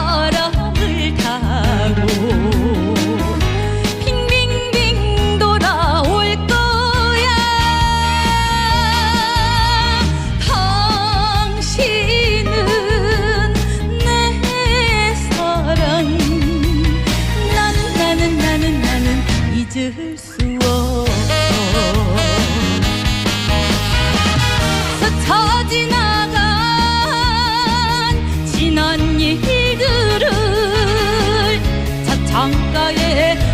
바람을 타고 빙빙빙 돌아올 거야. 당신은 내 사랑 나는 나는 나는 나는 잊을 수 없어. 스쳐지나 大爷